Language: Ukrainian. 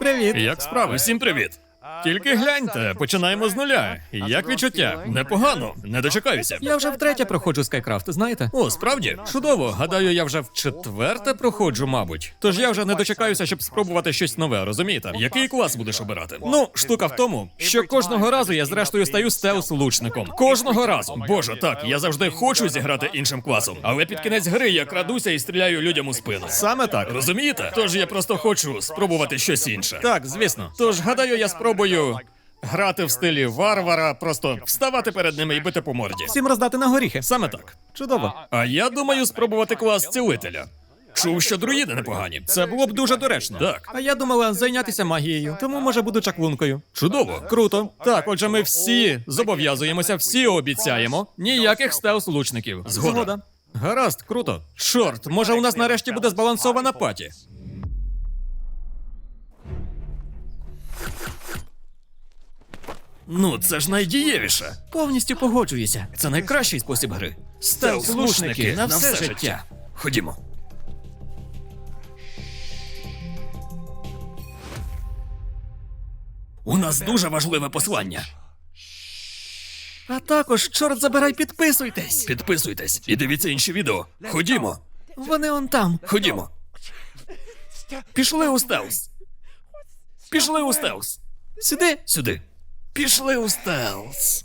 Привіт. Як справи? Всім привіт. Тільки гляньте, починаємо з нуля. Як відчуття? Непогано, не дочекаюся. Я вже втретє проходжу Скайкрафт, знаєте? О, справді? Чудово. Гадаю, я вже в четверте проходжу, мабуть. Тож я вже не дочекаюся, щоб спробувати щось нове, розумієте? Який клас будеш обирати? Ну, штука в тому, що кожного разу я зрештою стаю стелс-лучником. Кожного разу. Боже, так, я завжди хочу зіграти іншим класом. Але під кінець гри я крадуся і стріляю людям у спину. Саме так, розумієте? Тож я просто хочу спробувати щось інше. Так, звісно. Тож гадаю, я спробую. Грати в стилі варвара, просто вставати перед ними і бити по морді. Всім роздати на горіхи. Саме так. Чудово. А я думаю спробувати клас цілителя. Чув, що друїди непогані. Це було б дуже доречно. Так. А я думала зайнятися магією, тому може буду чаклункою. Чудово. Круто. Так, отже, ми всі зобов'язуємося, всі обіцяємо. Ніяких стелс-лучників. Згода. Згода. Гаразд, круто. Чорт, може у нас нарешті буде збалансована паті. Ну, це ж найдієвіше. Повністю погоджуюся. Це найкращий спосіб гри. Стелс-лучники на все життя. Ходімо. У нас дуже важливе послання. А також, чорт забирай, підписуйтесь. Підписуйтесь і дивіться інші відео. Ходімо, Вони он там. ходімо. Пішли у стелс. Пішли у стелс. Сюди. Сюди. Пішли у стелс.